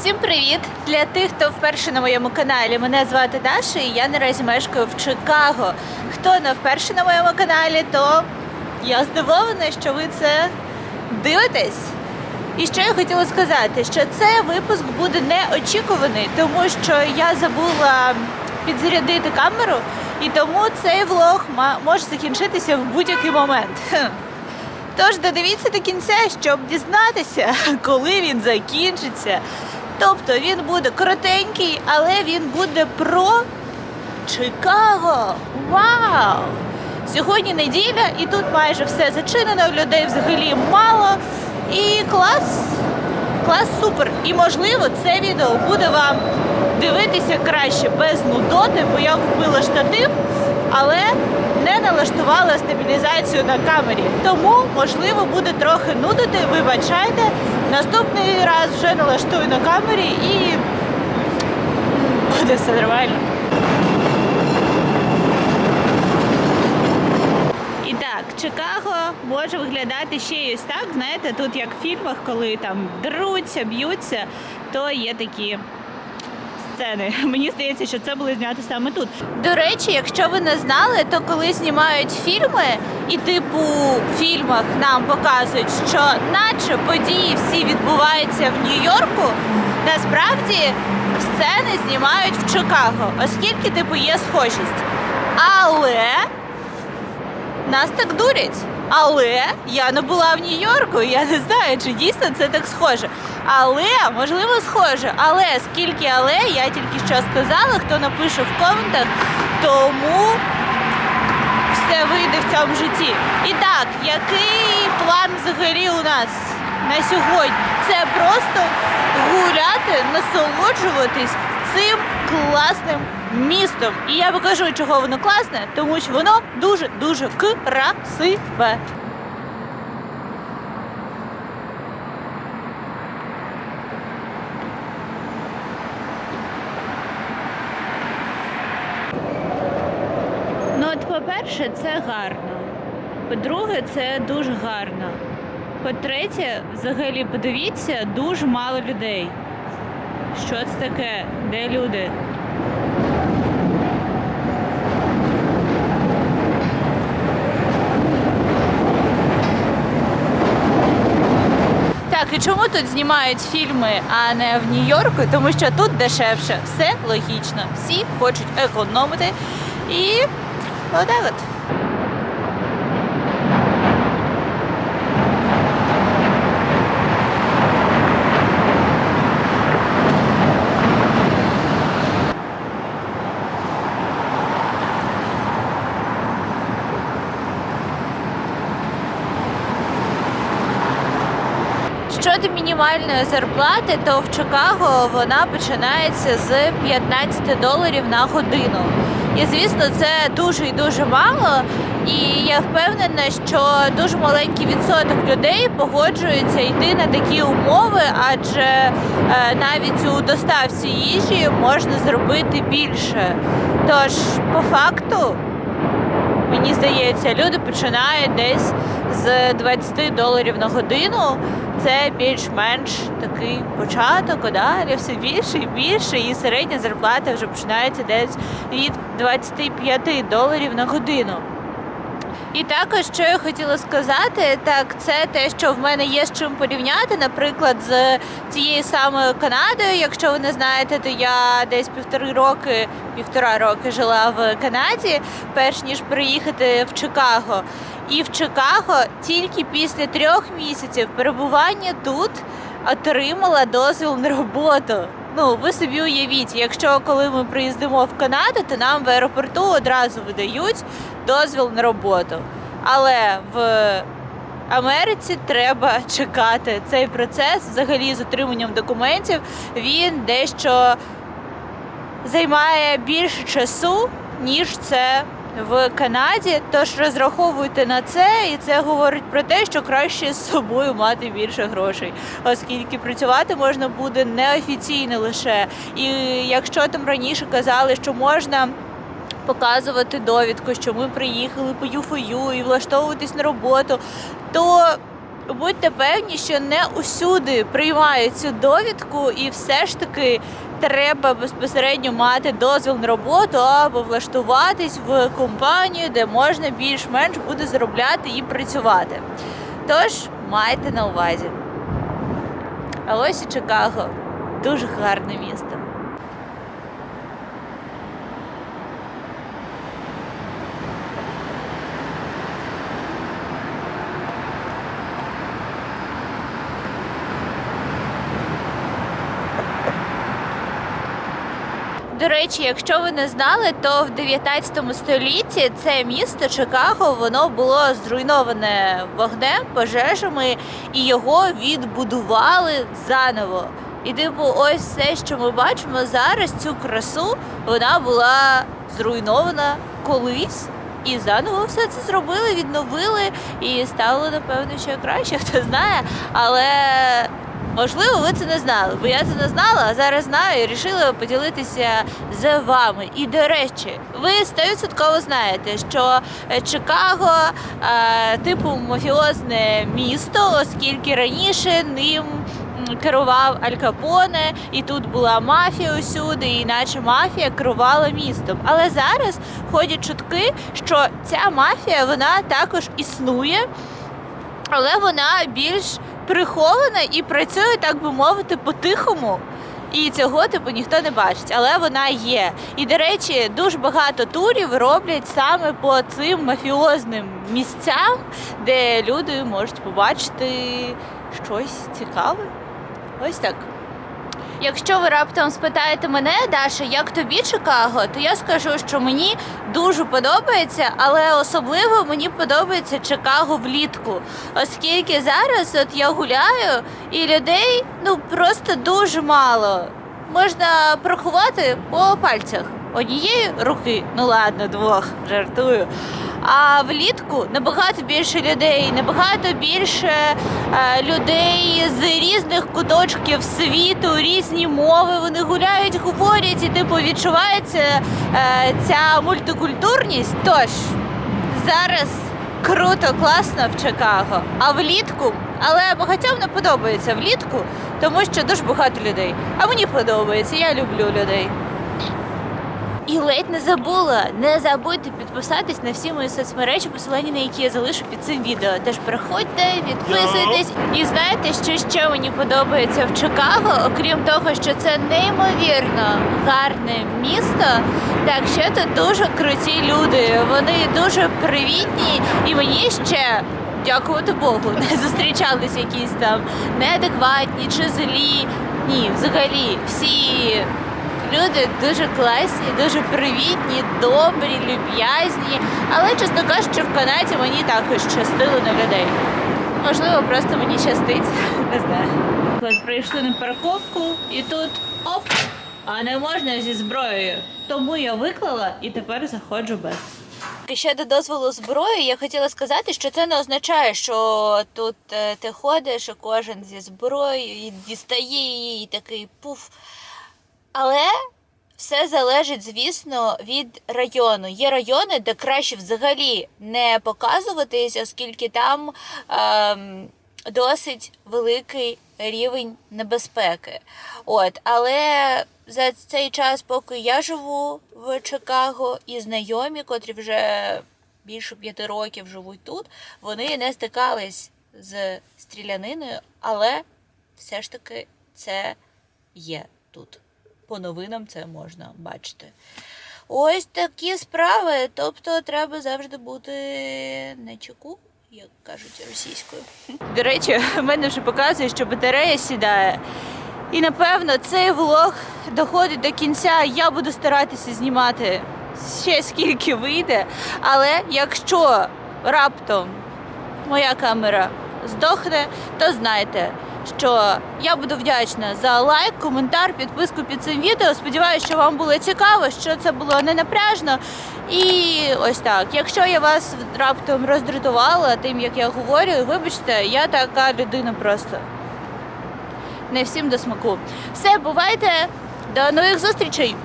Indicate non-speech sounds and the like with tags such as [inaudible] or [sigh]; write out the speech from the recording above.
Всім привіт! Для тих, хто вперше на моєму каналі, мене звати Даша і я наразі мешкаю в Чикаго. Хто не вперше на моєму каналі, то я здивована, що ви це дивитесь. І що я хотіла сказати, що цей випуск буде неочікуваний, тому що я забула підзарядити камеру, і тому цей влог може закінчитися в будь-який момент. Тож додивіться до кінця, щоб дізнатися, [laughs] коли він закінчиться. Тобто він буде коротенький, але він буде про Чикаго. Вау! Сьогодні неділя, і тут майже все зачинено, людей взагалі мало. І клас, клас супер. І можливо, це відео буде вам дивитися краще без нудоти, бо я купила штатив, але не налаштувала стабілізацію на камері. Тому, можливо, буде трохи нудити. Вибачайте. Наступний раз вже налаштую на камері і буде все нормально. Чикаго може виглядати ще й ось так. Знаєте, тут як в фільмах, коли там деруться, б'ються, то є такі сцени. [laughs] Мені здається, що це було знято саме тут. До речі, якщо ви не знали, то коли знімають фільми, і типу в фільмах нам показують, що наче події всі відбуваються в Нью-Йорку, насправді сцени знімають в Чикаго, оскільки типу є схожість. Але нас так дурять. Але я не була в Нью-Йорку, я не знаю, чи дійсно це так схоже. Але, можливо, схоже. Але скільки але, я тільки що сказала, хто напише в коментах, тому все вийде в цьому житті. І так, який план взагалі у нас на сьогодні? Це просто гуляти, насолоджуватись цим класним містом. І я покажу, чого воно класне, тому що воно дуже-дуже красиве. Ну, от, по-перше, це гарно. По-друге, це дуже гарно. По-третє, взагалі, подивіться, дуже мало людей. Що це таке? Де люди? Так, і чому тут знімають фільми, а не в Нью-Йорку? Тому що тут дешевше, все логічно. Всі хочуть економити. І отак от. Щодо мінімальної зарплати, то в Чикаго вона починається з 15 доларів на годину. І звісно, це дуже і дуже мало. І я впевнена, що дуже маленький відсоток людей погоджується йти на такі умови, адже е, навіть у доставці їжі можна зробити більше. Тож, по факту, мені здається, люди починають десь з 20 доларів на годину. Це більш-менш такий початок, далі все більше і більше, і середня зарплата вже починається десь від 25 доларів на годину. І також, що я хотіла сказати, так це те, що в мене є з чим порівняти. Наприклад, з цією самою Канадою. Якщо ви не знаєте, то я десь півтори роки, півтора роки жила в Канаді, перш ніж приїхати в Чикаго. І в Чикаго тільки після трьох місяців перебування тут отримала дозвіл на роботу. Ну, ви собі уявіть, якщо коли ми приїздимо в Канаду, то нам в аеропорту одразу видають дозвіл на роботу. Але в Америці треба чекати цей процес взагалі з отриманням документів. Він дещо займає більше часу, ніж це в Канаді. Тож розраховуйте на це, і це говорить про те, що краще з собою мати більше грошей, оскільки працювати можна буде неофіційно лише. І якщо там раніше казали, що можна. Показувати довідку, що ми приїхали по ЮФОЮ і влаштовуватись на роботу, то будьте певні, що не усюди приймають цю довідку, і все ж таки треба безпосередньо мати дозвіл на роботу або влаштуватись в компанію, де можна більш-менш буде заробляти і працювати. Тож майте на увазі. А ось і Чикаго дуже гарне місто. До речі, якщо ви не знали, то в 19 столітті це місто Чикаго воно було зруйноване вогнем, пожежами, і його відбудували заново. І типу, ось все, що ми бачимо зараз, цю красу, вона була зруйнована колись. І заново все це зробили, відновили і стало, напевно, ще краще, [laughs] хто знає. Але Можливо, ви це не знали, бо я це не знала, а зараз знаю і вирішила поділитися з вами. І до речі, ви 100% знаєте, що е, Чикаго е, типу мафіозне місто, оскільки раніше ним керував Аль Капоне, і тут була мафія усюди, і наче мафія керувала містом. Але зараз ходять чутки, що ця мафія вона також існує, але вона більш прихована і працює, так би мовити, по-тихому. І цього типу ніхто не бачить, але вона є. І до речі, дуже багато турів роблять саме по цим мафіозним місцям, де люди можуть побачити щось цікаве. Ось так. Якщо ви раптом спитаєте мене, Даша, як тобі Чикаго, то я скажу, що мені дуже подобається, але особливо мені подобається Чикаго влітку, оскільки зараз от я гуляю і людей ну просто дуже мало. Можна порахувати по пальцях однієї руки, ну ладно, двох жартую. А влітку набагато більше людей, набагато більше е, людей з різних куточків світу, різні мови. Вони гуляють, говорять, і типу відчувається е, ця мультикультурність. Тож зараз круто, класно в Чикаго. А влітку, але багатьом не подобається влітку, тому що дуже багато людей. А мені подобається, я люблю людей. І ледь не забула. Не забудьте підписатись на всі мої соцмережі, посилання на які я залишу під цим відео. Тож приходьте, підписуйтесь. І знаєте, що ще мені подобається в Чикаго, окрім того, що це неймовірно гарне місто. Так ще тут дуже круті люди. Вони дуже привітні, і мені ще. Дякувати Богу, [laughs] не зустрічались якісь там неадекватні чи злі. Ні, взагалі, всі Люди дуже класні, дуже привітні, добрі, люб'язні. Але, чесно кажучи, в Канаді мені також щастило на людей. Можливо, просто мені щастить. [laughs] Не знаю. Ось прийшли на парковку і тут оп! А не можна зі зброєю. Тому я виклала і тепер заходжу без. Щодо дозволу зброї, я хотіла сказати, що це не означає, що тут е, ти ходиш, і кожен зі зброєю і дістає її, і такий пуф. Але все залежить, звісно, від району. Є райони, де краще взагалі не показуватись, оскільки там ем, досить великий рівень небезпеки. От, але за цей час, поки я живу в Чикаго, і знайомі, котрі вже більше п'яти років живуть тут, вони не стикались з стріляниною, але все ж таки це є тут по новинам це можна бачити. Ось такі справи. Тобто треба завжди бути на чеку, як кажуть російською. До речі, в мене вже показує, що батарея сідає. І напевно цей влог доходить до кінця. Я буду старатися знімати ще скільки вийде. Але якщо раптом моя камера здохне, то знайте що я буду вдячна за лайк, коментар, підписку під цим відео. Сподіваюся, що вам було цікаво, що це було не напряжно. І ось так. Якщо я вас раптом роздратувала тим, як я говорю, вибачте, я така людина просто. Не всім до смаку. Все, бувайте, до нових зустрічей!